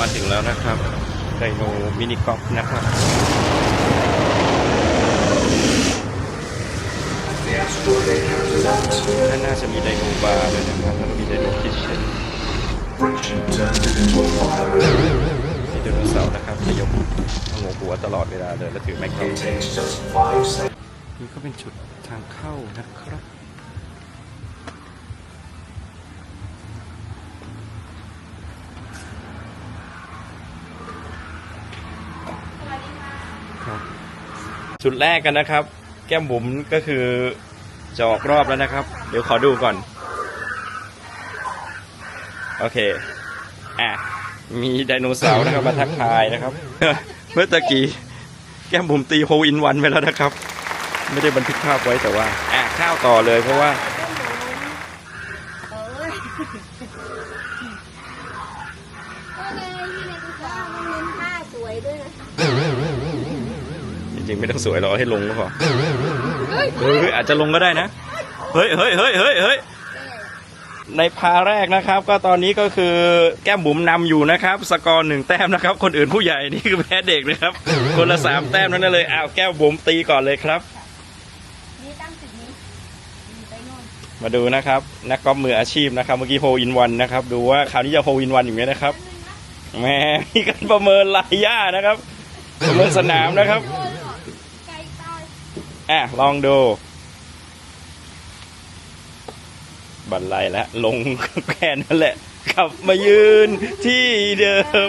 มาถึงแล้วนะครับไดโนมินิกอล์ฟนะครับด้านหน้าจะมีไดโนบาร์ด้วยนะครับแล้วก็มีไดโนคิทเช่นมีไดโนเสาร์นะครับจะยกหัวหัวตลอดเวลาเลยแล้วถือแม็กเก It takes just five seconds. นี่ก็เป็นจุดทางเข้านะครับ จุดแรกกันนะครับ แก้มบุ๋มก็คือจะออกรอบแล้วนะครับ เดี๋ยวขอดูก่อน โอเค อะ มีไดโนเสาร์นะครับมาทักทายนะครับ เมื่อตะกี้แก้มบุ๋มตีโฮอินวันไปแล้วนะครับ ไม่ได้บันทึกภาพไว้แต่ว่า อะข้าวต่อเลยเพราะว่า ต้องสวยหรอกเอาให้ลงก็พอเฮ้ยเฮ้ยอาจจะลงก็ได้นะ เฮ้ยเฮ้ยเฮ้ยเฮ้ยเฮ้ยในพาแรกนะครับ ก็ตอนนี้ก็คือแก้มบุ๋มนำอยู่นะครับ สกอร์หนึ่งแต้มนะครับ คนอื่นผู้ใหญ่นี่คือแพ้เด็กนะครับ คนละสามแต้มนั่นเลยอ้าวแก้วบุ๋มตีก่อนเลยครับนี่ตั้งจุดนี้นี่ไปโน่นมาดูนะครับนักกอล์ฟมืออาชีพนะครับ เมื่อกี้โฮอินวันนะครับ ดูว่าคราวนี้จะโฮอินวันอยู่ไหมนะครับแหมมีการประเมินลายย่านะครับประเมินสนามนะครับไกลตาย อะลองดู บันไลแล้วลงแค่นั้นแหละกลับมายืนที่เดิม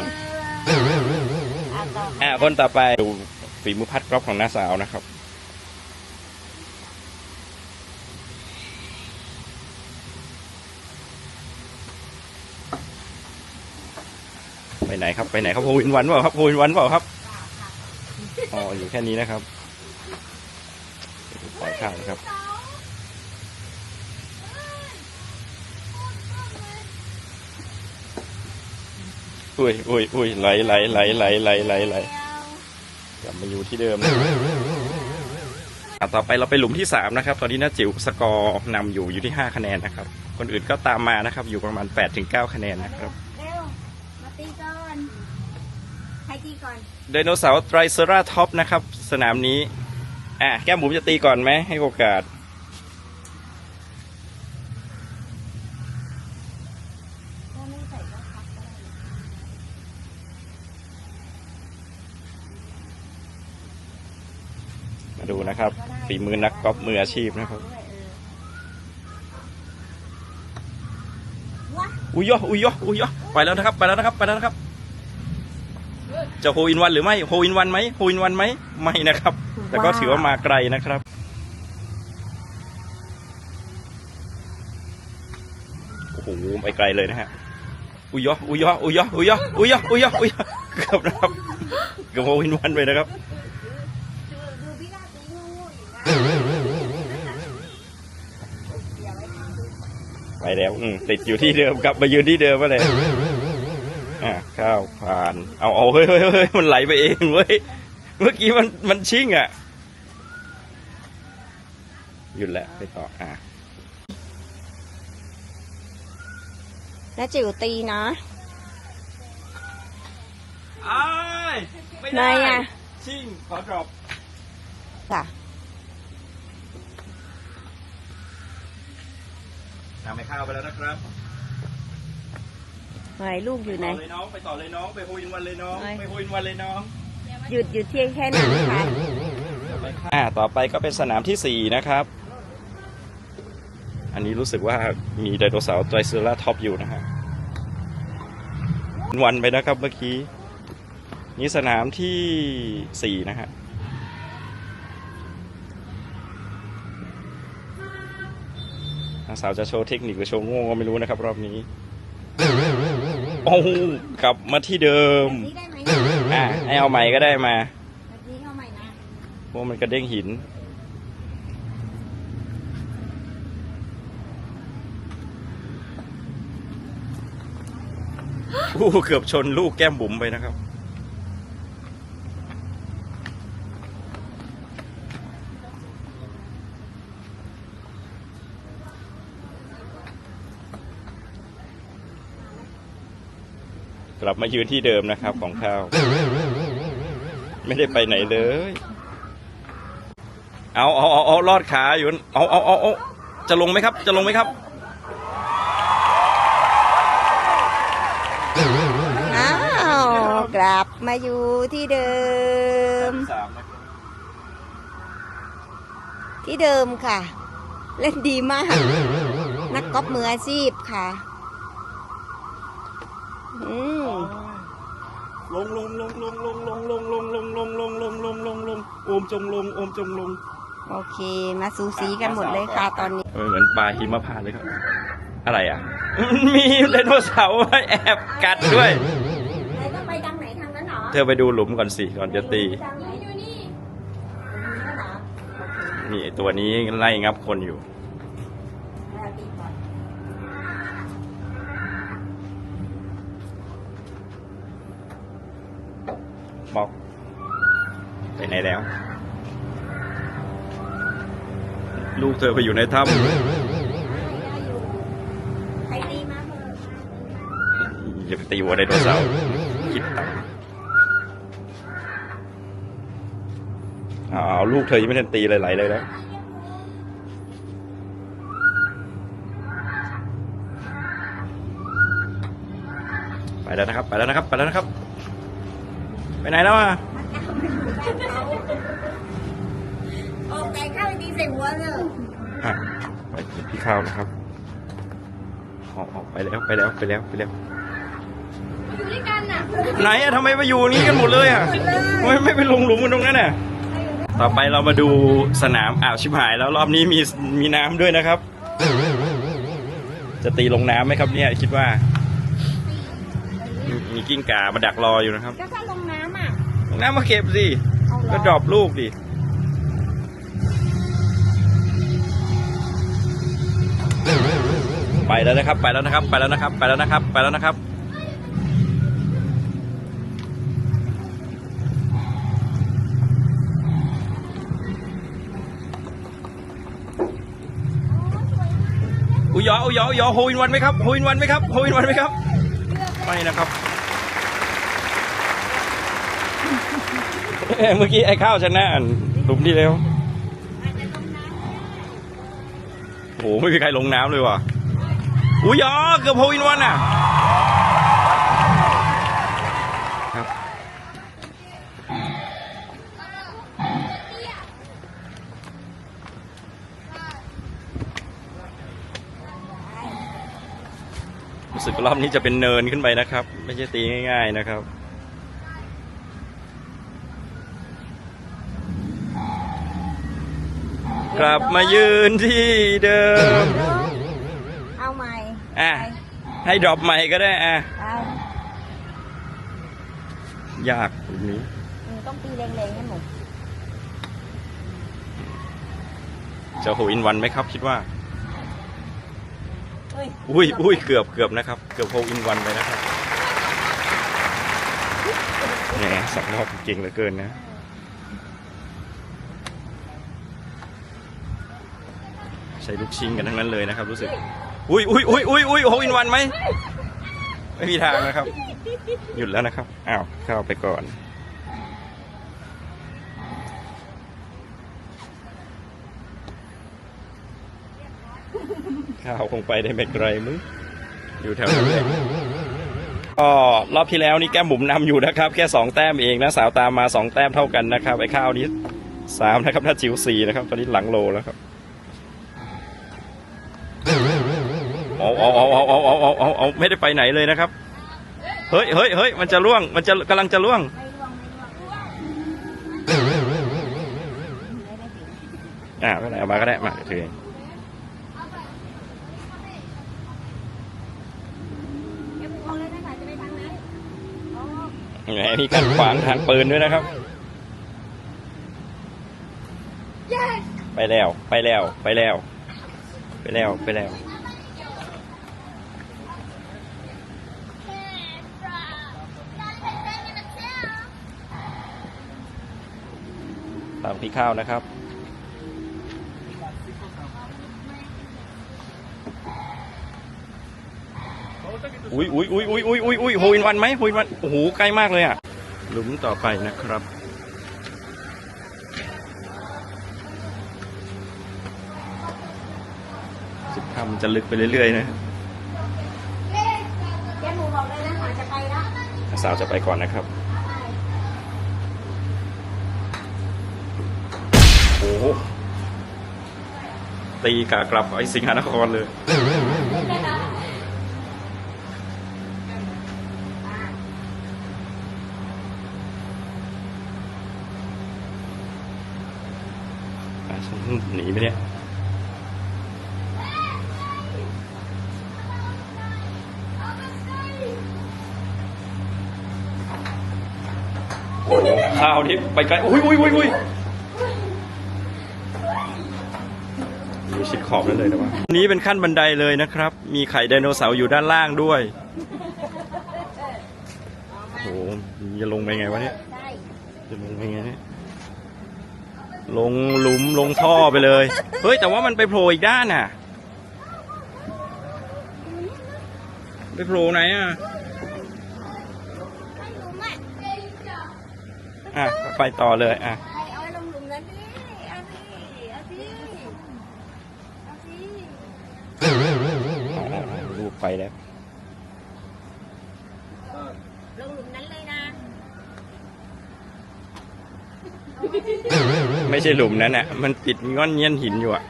อะคนต่อไปดูฝีมือพัดกรอบของน้าสาวนะครับไปไหนครับไปไหนครับโฮวินวันเปล่าครับโฮวินวันเปล่าครับอ๋ออยู่แค่นี้นะครับ ปล่อยข้างนะครับอุ้ยอุ้ยอุ้ยไหลไหลไหลไหลไหลไหลไหลกลับมาอยู่ที่เดิมนะอะต่อไปเราไปหลุมที่สามนะครับ ตอนนี้น้าจิ๋วสกอร์นำอยู่อยู่ที่ห้าคะแนนนะครับ คนอื่นก็ตามมานะครับ อยู่ประมาณแปดถึงเก้าคะแนนนะครับเร็วมาตีก่อนใครตีก่อนไดโนเสาร์ไตรเซราท็อปนะครับ สนามนี้ อะแก้มบุ๋มจะตีก่อนไหมให้โอกาสถ้าไม่ใส่ก็พับก็ได้มาดูนะครับฝีมือนักกอล์ฟมืออาชีพนะครับด้วยเออว้าอุ้ยยออุ้ยยออุ้ยยอไปแล้วนะครับ ไปแล้วนะครับ ไปแล้วนะครับ จะโฮอินวันหรือไม่โฮอินวันไหมโฮอินวันไหมไม่นะครับ แต่ก็ถือว่ามาไกลนะครับโอ้โหไปไกลเลยนะฮะอุยยออุยยออุยยออุยยออุยยออุยยออุยยอเกือบนะครับเกือบโฮอินวันไปนะครับไปแล้ว อืมติดอยู่ที่เดิมกลับมายืนที่เดิมมาเลย อะข้าวผ่าน เอาเอาเฮ้ยเฮ้ยเฮ้ยมันไหลไปเองเว้ย เมื่อกี้มันมันชิ่งอะ หยุดแล้วไปต่ออะแล้วจิ๋วตีนะอ้ายไม่ไหนอะชิ่งขอดรอปจ้ะนำไปข้าวไปแล้วนะครับ ไหนลูกอยู่ไหน ต่อเลยน้องไปต่อเลยน้องไปโฮอินวันเลยน้องไหนไปโฮอินวันเลยน้องหยุดหยุดเที่ยงแค่นั้นค่ะอ่าต่อไปก็เป็นสนามที่สี่นะครับ อันนี้รู้สึกว่ามีไดโนเสาร์ไตรเซอราท็อปอยู่นะฮะวันไปนะครับเมื่อกี้ นี่สนามที่สี่นะฮะ นางสาวจะโชว์เทคนิคหรือโชว์โง่ก็ไม่รู้นะครับ รอบนี้ โอ้โหกลับมาที่เดิม นี่ได้ไหมอ่าให้เอาใหม่ก็ได้มา แบบนี้เข้าใหม่นะ เพราะมันกระเด้งหิน อู้เกือบชนลูกแก้มบุ๋มไปนะครับ กลับมายืนที่เดิมนะครับของข้าว ไม่ได้ไปไหนเลย เอาเอาเอาเอาลอดขาอยู่เอาเอาเอาเอาจะลงไหมครับ จะลงไหมครับอ้าวกลับมาอยู่ที่เดิม ที่เดิมค่ะ เล่นดีมาก นักกอล์ฟมืออาชีพค่ะ อืม ลงลงลงลงลงลงลงลงลงลงลงลงลงลงลงโอมจงลงโอมจงลง โอเค มาสูสีกันหมดเลยค่ะตอนนี้เหมือนปลาหิมพานต์เลยครับ อะไรอะ มีไดโนเสาร์แอบกัดด้วยต้องไปทางไหนทางนั้นเหรอเธอไปดูหลุมก่อนสิก่อนจะตี ทางไหนดูนี่นี่ไอ้ตัวนี้ไล่งับคนอยู่ บอก ไปไหนแล้ว ลูกเธอไปอยู่ในถ้ำอย่าไปตีหัวไดโนเสาร์คิดตังค์อ้าวลูกเธอยังไม่ทันตีไหลๆเลยแล้วไปแล้วนะครับ ไปแล้วนะครับ ไปแล้วนะครับ ไปไหนแล้วอะ ออกไก่เข้าไปตีใส่หัวเลย อะไปกินพี่ข้าวนะครับออกออกไปแล้วไปแล้วไปแล้วไปแล้วอยู่ด้วยกันน่ะไหนอะทำไมมาอยู่นี้กันหมดเลยอะทำไมไม่ไปลงหลุมกันตรงนั้นน่ะต่อไปเรามาดูสนามอ่าวชิบหายแล้วรอบนี้มีมีน้ำด้วยนะครับ จะตีลงน้ำไหมครับเนี่ยคิดว่า มีมีกิ้งก่ามาดักรออยู่นะครับ ก็ถ้าลงน้ำอะลงน้ำมาเก็บสิเอาเหรอก็ดรอปลูกดิ ไปแล้วนะครับ ไปแล้วนะครับ ไปแล้วนะครับ ไปแล้วนะครับ ไปแล้วนะครับ อุยออุยออุยอโฮอินวันไหมครับโฮอินวันไหมครับโฮอินวันไหมครับไม่นะครับเมื่อกี้ไอ้ข้าวชนะอันหลุมที่แล้วโอ้โหไม่มีใครลงน้ำเลยว่ะ อุยยอเกือบโฮอินวันอะครับรู้สึกว่ารอบนี้จะเป็นเนินขึ้นไปนะครับ ไม่ใช่ตีง่าย ๆนะครับกลับมายืนที่เดิมเอาใหม่ อะ ให้ดรอปใหม่ก็ได้อะไปยากตรงนี้อืมต้องตีแรงๆให้หมดจะโฮอินวันไหมครับ คิดว่า เฮ้ยอุ้ยอุ้ยเกือบเกือบนะครับ เกือบโฮอินวันไปนะครับแหมสองรอบเก่งเหลือเกินนะ ใช้ลูกชิงกันทั้งนั้นเลยนะครับ รู้สึก อุ้ยอุ้ยอุ้ยอุ้ยอุ้ยโฮอินวันไหมไม่มีทางนะครับ หยุดแล้วนะครับ อ้าวเข้าไปก่อนข้าวคงไปได้ไม่ไกลมึงอยู่แถวนั้นเลยก็รอบที่แล้วนี่แก้มบุ๋มนำอยู่นะครับ แค่สองแต้มเองนะสาวตามมาสองแต้มเท่ากันนะครับไอ้ข้าวนี้สามนะครับถ้าจิ๋วสี่นะครับ ตอนนี้หลังโลแล้วครับ ไม่ได้ไปไหนเลยนะครับ เฮ้ยเฮ้ยเฮ้ยมันจะล่วง มันจะกำลังจะล่วง อ่าไม่เป็นไรเอามาก็ได้ มาเดี๋ยวถือเองเดี๋ยวเอาเลยนะคะจะไปทางไหนอ๋อแหมมีการขวางทางปืนด้วยนะครับ ไปแล้ว ไปแล้ว ไปแล้ว ไปแล้ว ไปแล้ว ตามพี่ข้าวนะครับ Volta que tu อุ้ยอุ้ยอุ้ยอุ้ยอุ้ยอุ้ยอุ้ยโฮอินวันไหมโฮอินวันโอ้โหใกล้มากเลยอะ หลุมต่อไปนะครับสิบคำจะลึกไปเรื่อยๆนะแกหมูบอกเลยนะหาจะไปแล้วสาวจะไปก่อนนะครับ โอ้โหตีกากลับไอ้สิงหานครเลยอะฉันหนีไปเนี่ยโอ้โหข้าวที่ไปไกลอุ้ยอุ้ยอุ้ยอุ้ยอยู่ชิด ขอบนั่นเลยนะว่านี้เป็นขั้นบันไดเลยนะครับ มีไข่ไดโนเสาร์อยู่ด้านล่างด้วยโอ้โหจะลงไปไงวะเนี่ยใช่จะลงไปไงเนี่ยลงหลุมลงท่อไปเลย เฮ้ย แต่ว่ามันไปโผล่อีกด้านน่ะ ไปโผล่ไหนอะให้หลุมอะอะ ไปต่อเลยอะ ไปแล้วลงหลุมนั้นเลยนะ ไม่ใช่หลุมนั้นอะ มันติดง่อนเงี้ยนหินอยู่อะ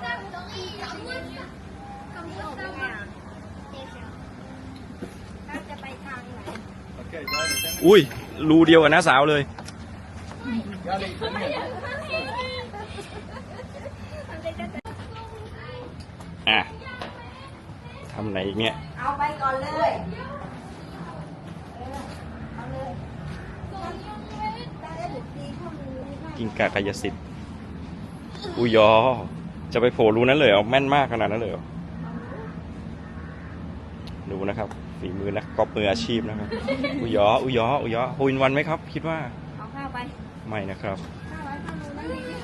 ถ้าจะไปทางไหนอุ้ย รูเดียวกับน้าสาวเลย อะทำไหนอีกเนี่ยเอาไปก่อนเลยเอาเลยได้หลุมดีข้อมือดีมากกิงกากายสิทธิ์อุยยอ จะไปโผล่รูนั้นเลยเหรอแม่นมากขนาดนั้นเลยเหรอดูนะครับ ฝีมือนักกอล์ฟมืออาชีพนะครับ อุยยออุยยออุยยอโฮอินวันไหมครับ คิดว่า เอาข้าวไป ไม่นะครับ ข้าวไว้ข้างนู้นนั่นเอง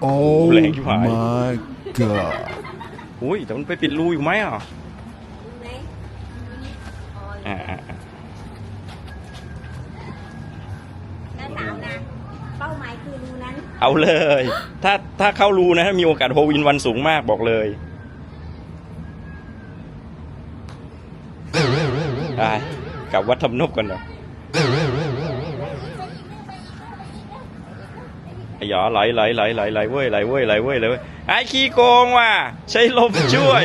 Oh Lạnh chứ phải. my god. อุ้ยแต่มันไปปิดรูอยู่ไหมอะไหนอ่าอ่าอ่าน้าสาวนะเป้าหมายคือรูนั้นเอาเลย ถ้าถ้าเข้ารูนะมีโอกาสโฮวินวันสูงมากบอกเลยได้กลับวัดทำนบก่อนเนาะไยอไหลไหลไหลไหลไหลเว้ยไหลเว้ยไหลเว้ยไหลเว้ยไอ้ขี้โกงว่ะใช้ลมช่วย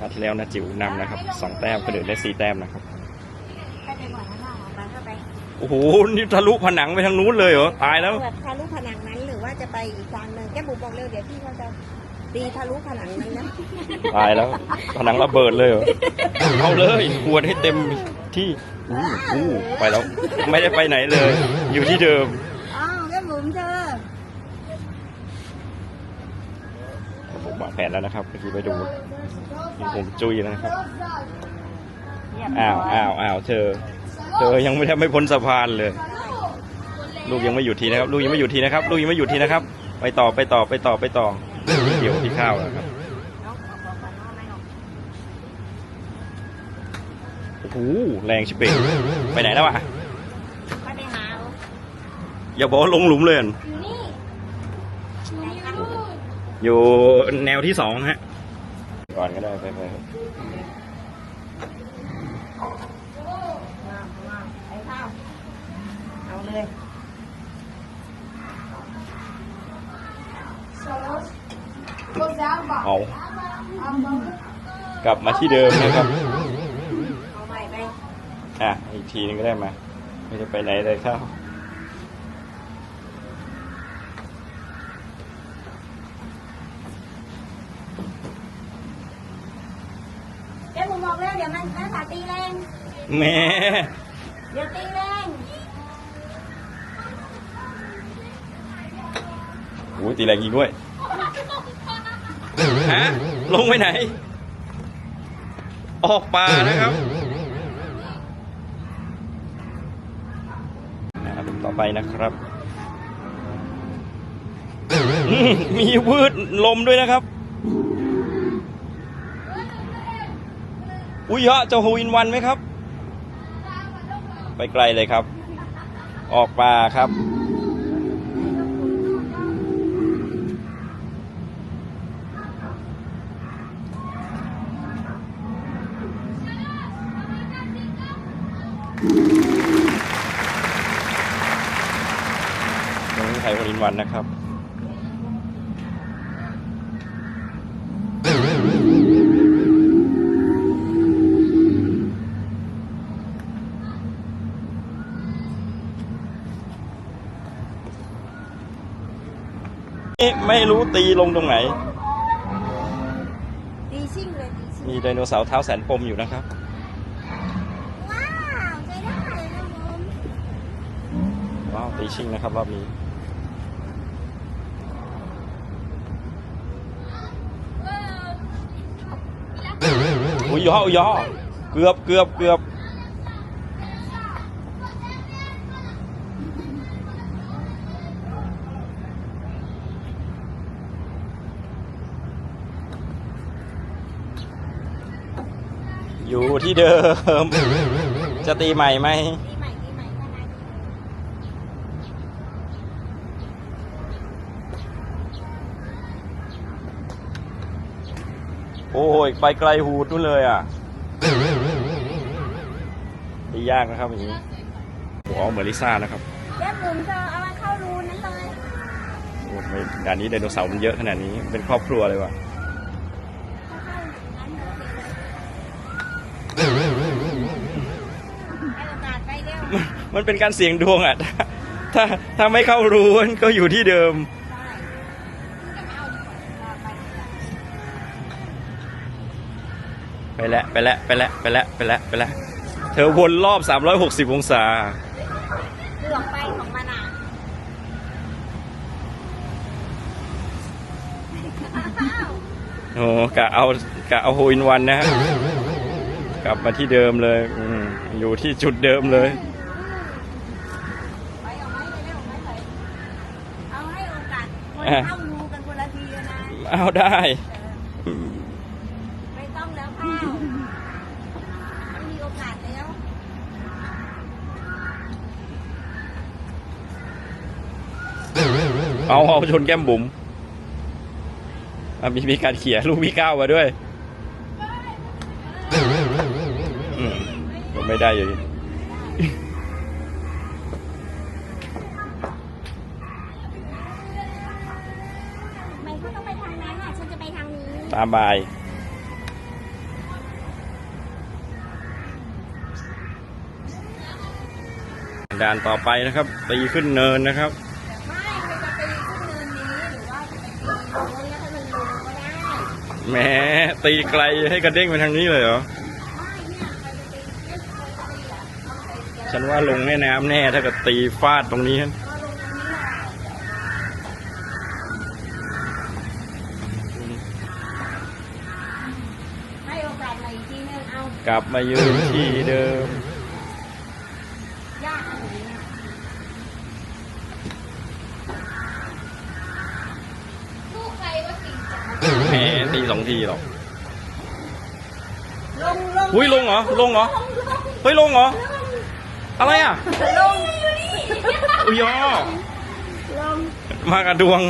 นัดที่แล้วนะจิ๋วนำนะครับสองแต้มก็เดือได้สี่แต้มนะครับเข้าไปก่อนนะพ่อเอาไปเข้าไปโอ้โหนี่ทะลุผนังไปทางนู้นเลยเหรอตายแล้วเปิดทะลุผนังนั้นหรือว่าจะไปอีกทางหนึ่งแก้บุ๋มบอกเร็วเดี๋ยวพี่เขาจะตีทะลุผนังนั้นนะตายแล้วผนังระเบิดเลยเหรอเอาเลยขวดให้เต็มที่อู้อู้ไปแล้วไม่ได้ไปไหนเลย อยู่ที่เดิม อ้าวแก้บุ๋มเธอ ผม วางแผนแล้วนะครับเมื่อกี้ไปดูยังผมจุยแล้วนะครับอ้าวอ้าวอ้าวเธอ เธอยังไม่ได้ไม่พ้นสะพานเลย ลูกยังไม่หยุดทีนะครับ ลูกยังไม่หยุดทีนะครับ ลูกยังไม่หยุดทีนะครับ ไปต่อไปต่อไปต่อไปต่อเดี๋ยวที่ข้าวนะครับน้องเอาบอกก่อนน้องไม่ออกโอ้โหแรงชิบเป่งไปไหนแล้วอะก็ไปหาเอาอย่าบอกว่าลงหลุมเลยอะ อยู่นี่ไหนคะ อยู่แนวที่สองฮะ ก่อนก็ได้ไปไปมามาไปข้าวเอาเลยเอากลับมาที่เดิมนะครับเอาใหม่ไปอะอีกทีนึงก็ได้มา ไม่ได้ไปไหนเลยข้าว แหมอย่าตีเรงโอ้ยตีแรงยิงด้วย ฮะ ลงไปไหน ออกปลานะครับนะครับต่อไปนะครับ มีพืชลมด้วยนะครับ อุ้ยเหรอจะฮูอินวันไหมครับ ไปไกลเลยครับ ออกป่าครับ น้องไทยโฮวินวันนะครับ ไม่รู้ตีลงตรงไหน ดีชิ่งเลยดีชิ่งมีไดโนเสาร์เท้าแสนปมอยู่นะครับ ว้าวใช้ได้เลยนะผมว้าวตีชิงนะครับรอบนี้อุ้ยย่ออุ้ยย่อเกือบเกือบเกือบ อยู่ที่เดิม จะตีใหม่ไหมดีใหม่ดีใหม่ก็ได้โอ้ยไปไกลหูดนู่นเลยอะตียากนะครับอย่างนี้โอ้เอาเหมือนลิซ่านะครับแก้มบุ๋มเธอเอามาเข้ารูนั้นเลยโอ้ไม่งานนี้ไดโนเสาร์มันเยอะขนาดนี้เป็นครอบครัวเลยว่ะ มันเป็นการเสี่ยงดวงอะถ้าถ้าถ้าไม่เข้ารู้มันก็อยู่ที่เดิม ไปแล้วไปแล้วไปแล้วไปแล้วไปแล้วไปแล้วเธอวนรอบ 360 องศาเลือกไปของมันอะโอ้กะเอากะเอาโฮอินวันนะฮะกลับมาที่เดิมเลยอมอยู่ที่จุดเดิมเลย ไปเอาไม้ไปเร็วไม้ไปเอาให้โอกาสคนเข้ารูกันคนละทีนะ เอาได้ ไม่ต้องแล้วข้าวไม่มีโอกาสแล้ว เอาเอาชนแก้มบุ๋มอะมีมีการเขี่ยลูกพี่ก้าวมาด้วยอืมก็ไม่ได้อยู่ดี ตามบาย ด่านต่อไปนะครับ ตีขึ้นเนินนะครับไม่มันจะไปขึ้นเนินนี้หรือว่าจะไปตีโน้นแล้วให้มันลงก็ได้แหมตีไกลให้กระเด้งไปทางนี้เลยเหรอไม่เนี่ยใครจะตีเล่นใครจะตีอะต้องไปเตรียมฉันว่าลงแม่น้ำแน่ถ้าเกิดตีฟาดตรงนี้ก็ลงตรงนี้าสใหม่อีกทีนึงเอากลับมายืนที่เดิม ยากอันนี้เนี่ยลูกใครว่าจริงจังแหมตีสองทีหรอก ลงลงอุ้ยลงเหรอลงเหรอเฮ้ยลงเหรอ อะไรอะลงอุ้ยยอลงมากระดวง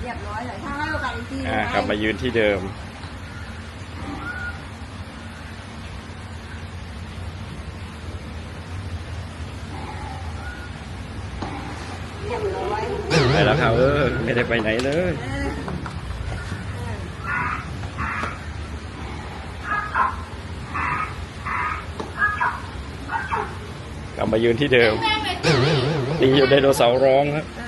เรียบร้อยเลยถ้าให้โอกาสอีกทีอ่ากลับมายืนที่เดิม เรียบร้อยไปแล้วครับเออไม่ได้ไปไหนเลย เออกลับมายืนที่เดิมตีอยู่ไดโนเสาร์ร้องครับ เอ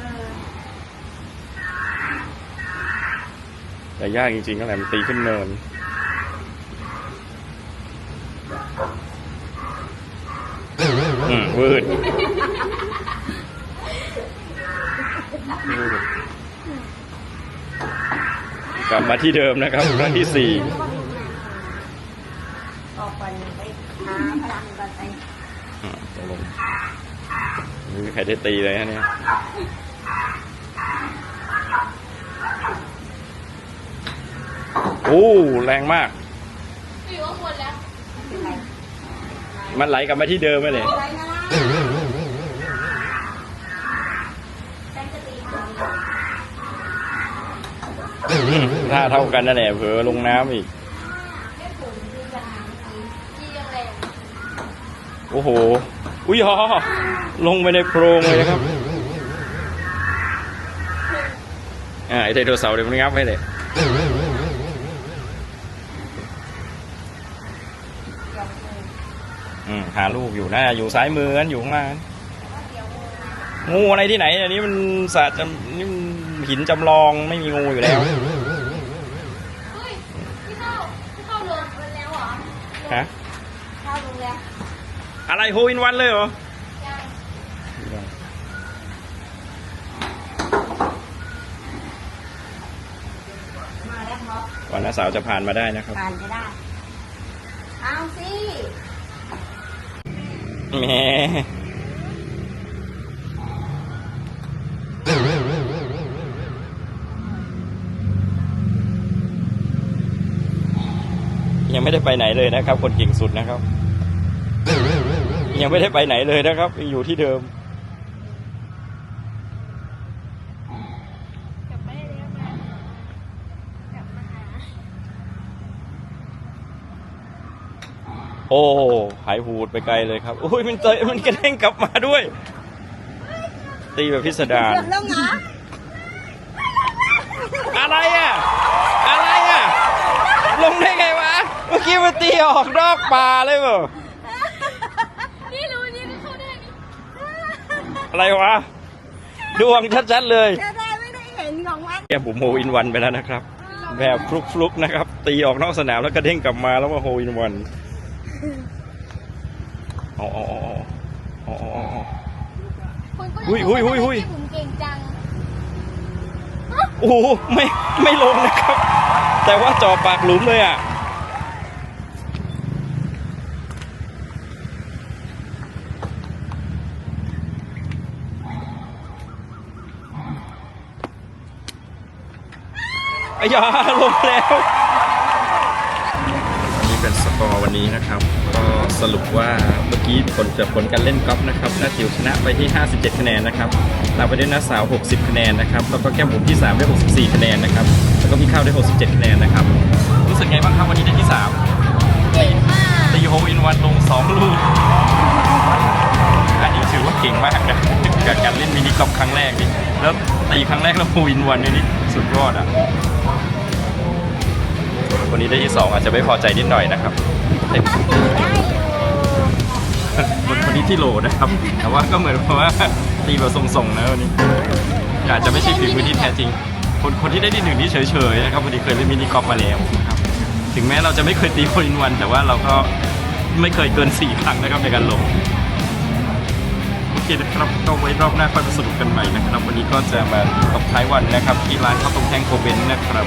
แต่ยากจริงๆนั่นแหละมันตีขึ้นเนิน อืมวืดกลับมาที่เดิมนะครับครั้งที่สี่ออกไปไปหาพลังกันไปอ่าตกลงไม่มีใครได้ตีเลยฮะเนี่ย โอ้แรงมาก อยู่ข้างบนแล้วมันไหลกลับมาที่เดิมไปเลยอะไรนะฉันจะตีเขาถ้าเท่ากันนั่นแหละเผลอลงน้ำอีกที่ยังไงโอ้โห อุ้ยฮอลงไปในโพรงเลยนะครับ อ่าไอไดโนเสาร์เดี๋ยวมันงับให้เลย หาลูกอยู่นะอยู่ซ้ายมือนั่นอยู่ข้างล่างนั้นงูอะไรที่ไหน อันนี้มันสัตว์จำนี่มันหินจำลองไม่มีงูอยู่แล้วเฮ้ยพี่เข้าพี่เข้าลงไปแล้วเหรอฮะเข้าโรงแรมอะไรโฮอินวันเลยเหรอยังมาแล้วครับก่อนน้าสาวจะผ่านมาได้นะครับ ผ่านไปได้ เอาสิ แหมยังไม่ได้ไปไหนเลยนะครับ คนเก่งสุดนะครับ ยังไม่ได้ไปไหนเลยนะครับยังอยู่ที่เดิม กลับไม่ได้แล้วมากลับมาหา โอ้หายหูดไปไกลเลยครับอุ้ยมันเตยมันกระเด้งกลับมาด้วย ตีแบบพิสดารเกือบแล้วเหรออะไรอะ อะไรอะ ลงได้ไงวะ เมื่อกี้มันตีออกนอกป่าเลยเปล่านี่รู้นี่ก็เข้าได้นี่อะไรวะ ดวงชัดๆเลยจะได้ไม่ได้เห็นของมันแกผมโฮอินวันไปแล้วนะครับ แบบฟลุกๆนะครับ ตีออกนอกสนามแล้วกระเด้งกลับมาแล้วมาโฮอินวัน อ๋ออ๋ออ๋ออ๋ออ๋ออ๋อคนก็หุ้ยหุ้ยหุ้ยหุ้ยที่ผมเก่งจังโอ้โหไม่ไม่ลงนะครับ แต่ว่าจ่อปากหลุมเลยอะไอ้ยาลงแล้วนี่เป็นสก อร์วันนี้นะครับ ก็สรุปว่าเมื่อกี้ผลจากผลการเล่นกอล์ฟนะครับน้าจิ๋วชนะไปที่ 57 คะแนนนะครับตามไปด้วยน้าสาว 60 คะแนนนะครับแล้วก็แก้มบุ๋มที่ 3 ได้ 64 คะแนนนะครับแล้วก็พี่ข้าวได้ 67 คะแนนนะครับรู้สึกไงบ้างครับวันนี้ได้ที่3เก่งมากตีโฮอินวันลง 2 ลูกอันนี้ถือว่าเก่งมากนะกับการเล่นมินิกอล์ฟครั้งแรกนี่แล้วตีครั้งแรกแล้วโฮอินวันนี่นี่สุดยอดอะ วันนี้ได้ที่2อาจจะไม่พอใจนิดหน่อยนะครับคนคนนี้ที่โหลนะครับ แต่ว่าก็เหมือนว่าตีแบบทรงๆนะวันนี้อาจจะไม่ใช่ฝีมือที่แท้จริง คนคนที่ได้ที่หนึ่งนี่เฉยๆนะครับพอดีเคยเล่นมินิกอล์ฟมาแล้วนะครับถึงแม้เราจะไม่เคยตีโคลินวัน แต่ว่าเราก็ไม่เคยเกินสี่ครั้งนะครับในการลงโอเคนะครับก็ไว้รอบหน้าค่อยมาสรุปกันใหม่นะครับ วันนี้ก็จะมาตบท้ายวันนะครับ ที่ร้านข้าวต้มแห้งโคเบนนะครับ